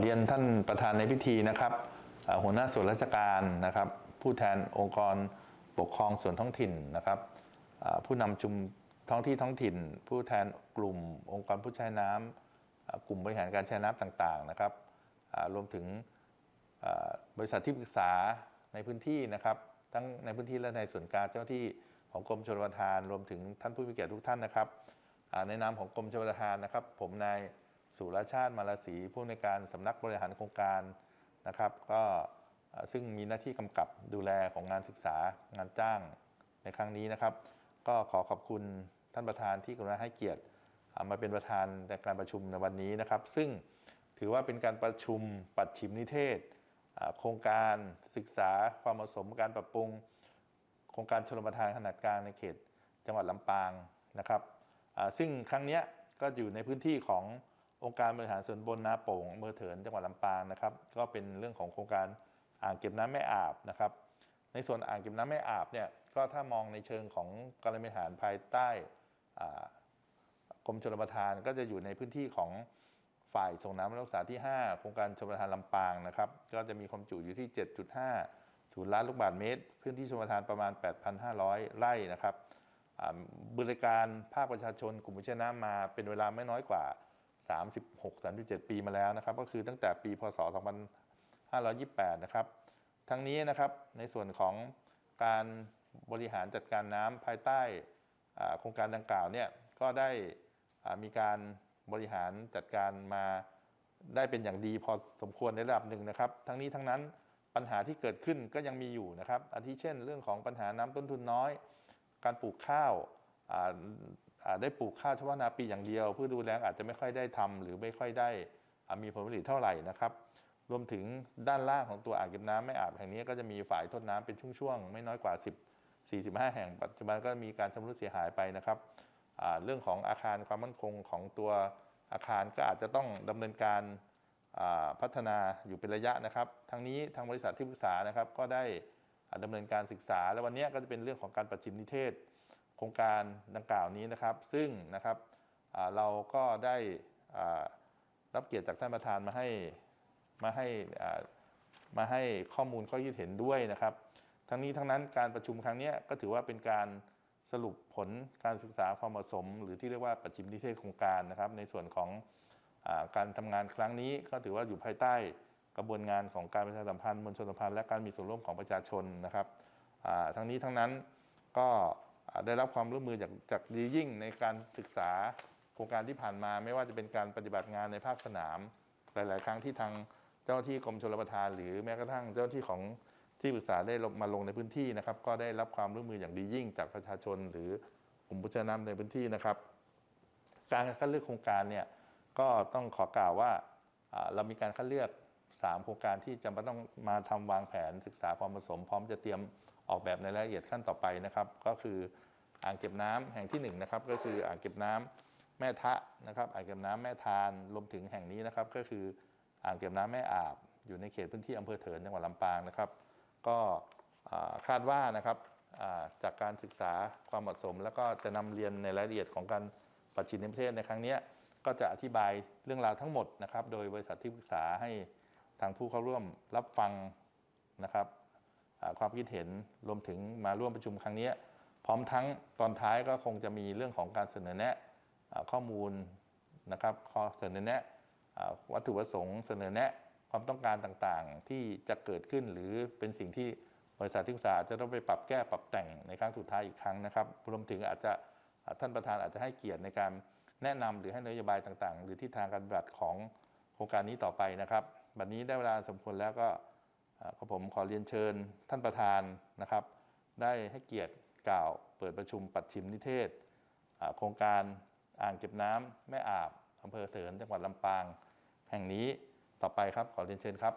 เรียนท่านประธานในพิธีนะครับหัวหน้าส่วนราชการนะครับ ผู้แทนองค์กรปกครองส่วนท้องถิ่นนะครับผู้นำชุมท้องที่ท้องถิ่น ผู้แทนกลุ่มองค์กรผู้ใช้น้ำอ่ากลุ่มบริหารการใช้น้ำต่างๆนะครับรวมถึงบริษัทที่ปรึกษาในพื้นที่นะครับ ทั้งในพื้นที่และในส่วนกลางเจ้าที่ของกรมชลประทาน รวมถึงท่านผู้มีเกียรติทุกท่านนะครับในนามของกรมชลประทานนะครับ ผมนาย สุรชาติมาลาศรีผู้ในการสำนักบริหารโครงการนะครับ ก็ซึ่งมีหน้าที่กำกับดูแลของงานศึกษางานจ้างในครั้งนี้นะครับ ก็ขอขอบคุณท่านประธานที่กรุณาให้เกียรติมาเป็นประธานในการประชุมในวันนี้นะครับ ซึ่งถือว่าเป็นการประชุมปัดชิมนิเทศ โครงการศึกษาความเหมาะสมการปรับปรุง โครงการชลประทานขนาดกลางในเขตจังหวัดลำปางนะครับซึ่งครั้งนี้ก็อยู่ในพื้นที่ของ องค์การบริหารส่วนบนนาโป่งอำเภอเถินจังหวัดลำปางนะครับ ก็เป็นเรื่องของโครงการอ่างเก็บน้ำแม่อาบนะครับ ในส่วนอ่างเก็บน้ำแม่อาบเนี่ยก็ถ้ามองในเชิงของการบริหารภายใต้กรมชลประทานก็จะอยู่ในพื้นที่ของฝ่ายส่งน้ำและรักษาที่ 5 โครงการชลประทานลำปางนะครับ ก็จะมีความจุอยู่ที่ 7.5ศูนย์ล้านลูกบาศก์เมตร พื้นที่ชลประทานประมาณ 8,500 ไร่นะครับบริการภาคประชาชนกลุ่มผู้ใช้น้ำมาเป็นเวลาไม่น้อยกว่า 36-37 ปีมาแล้วนะครับ ก็คือตั้งแต่ปีพศ 2528 นะครับ ทั้งนี้นะครับในส่วนของการบริหารจัดการน้ำภายใต้โครงการดังกล่าวเนี่ยก็ได้มีการบริหารจัดการมาได้เป็นอย่างดีพอสมควรในระดับหนึ่งนะครับ ทั้งนี้ทั้งนั้นปัญหาที่เกิดขึ้นก็ยังมีอยู่นะครับอาทิเช่น เรื่องของปัญหาน้ำต้นทุนน้อย การปลูกข้าว ได้ปลูกข้าวเฉพาะนาปีอย่างเดียวเพื่อดูแลอาจจะไม่ค่อยได้ทำหรือไม่ค่อยได้มีผลผลิตเท่าไหร่นะครับ รวมถึงด้านล่างของตัวอ่างเก็บน้ำแม่อาบแห่งนี้ก็จะมีฝ่ายทดน้ำเป็นช่วงๆไม่น้อยกว่า 10 45 แห่งปัจจุบันก็มีการชำรุดเสียหายไปนะครับเรื่องของอาคารความมั่นคงของตัวอาคารก็อาจจะต้องดำเนินการพัฒนาอยู่เป็นระยะนะครับ ทั้งนี้ทางบริษัทที่ปรึกษานะครับก็ได้อ่าดำเนินการศึกษา และวันนี้ก็จะเป็นเรื่องของการประชิมนิเทศ โครงการดังกล่าวนี้นะครับ ซึ่งนะครับเราก็ได้รับเกียรติจากท่านประธานมาให้มาให้มาให้ข้อมูลข้อคิดเห็นด้วยนะครับ ทั้งนี้ทั้งนั้นการประชุมครั้งนี้ก็ถือว่าเป็นการสรุปผลการศึกษาความเหมาะสม หรือที่เรียกว่าประชิมนิเทศโครงการนะครับ ในส่วนของอการทำงานครั้งนี้ก็ถือว่าอยู่ภายใต้กระบวนงานของการประชาสัมพันธ์มวลชนสัมพันธ์และการมีส่วนร่วมของประชาชนนะครับทั้งนี้ทั้งนั้นก็ ได้รับความร่วมมือจากจากดียิ่งในการศึกษาโครงการที่ผ่านมา ไม่ว่าจะเป็นการปฏิบัติงานในภาคสนาม หลาย ๆ ครั้งที่ทางเจ้าที่กรมชลประทาน หรือแม้กระทั่งเจ้าที่ของที่ปรึกษาได้มาลงในพื้นที่นะครับ ก็ได้รับความร่วมมืออย่างดียิ่ง จากประชาชน หรือกลุ่มผู้ชน้ำในพื้นที่นะครับ การคัดเลือกโครงการเนี่ยก็ต้องขอกล่าวว่าเรามีการคัดเลือก 3 โครงการที่จะมาต้องมาทำวางแผนศึกษาความผสม พร้อมจะเตรียม ออกแบบในรายละเอียดขั้นต่อไปนะครับ ก็คืออ่างเก็บน้ำแห่งที่1นะครับก็คืออ่างเก็บน้ำแม่ทะนะครับอ่างเก็บน้ำแม่ทานรวมถึงแห่งนี้นะครับก็คืออ่างเก็บน้ำแม่อาบ อยู่ในเขตพื้นที่อำเภอเถินจังหวัดลำปางนะครับ ก็คาดว่านะครับจากการศึกษาความเหมาะสม แล้วก็จะนำเรียนในรายละเอียดของการปัจฉิมนิเทศในครั้งนี้ก็จะอธิบายเรื่องราวทั้งหมดนะครับ โดยบริษัทที่ปรึกษาให้ทางผู้เข้าร่วมรับฟังนะครับ ความคิดเห็นรวมถึงมาร่วมประชุมครั้งนี้ พร้อมทั้งตอนท้ายก็คงจะมีเรื่องของการเสนอแนะข้อมูลนะครับข้อเสนอแนะวัตถุประสงค์เสนอแนะความต้องการต่างๆ ที่จะเกิดขึ้นหรือเป็นสิ่งที่บริษัทที่ปรึกษาจะต้องไปปรับแก้ปรับแต่งในครั้งสุดท้ายอีกครั้งนะครับรวมถึงอาจจะท่านประธานอาจจะให้เกียรติในการแนะนำหรือให้นโยบายต่างๆ หรือทิศทางการปฏิบัติของโครงการนี้ต่อไปนะครับ บัดนี้ได้เวลาสมควรแล้วก็ อ่าก็ผมขอเรียนเชิญท่านประธานนะครับ ได้ให้เกียรติกล่าวเปิดประชุมปัดชิมนิเทศ โครงการอ่างเก็บน้ำแม่อาบอำเภอเถินจังหวัดลำปาง แห่งนี้ต่อไปครับขอเรียนเชิญครับ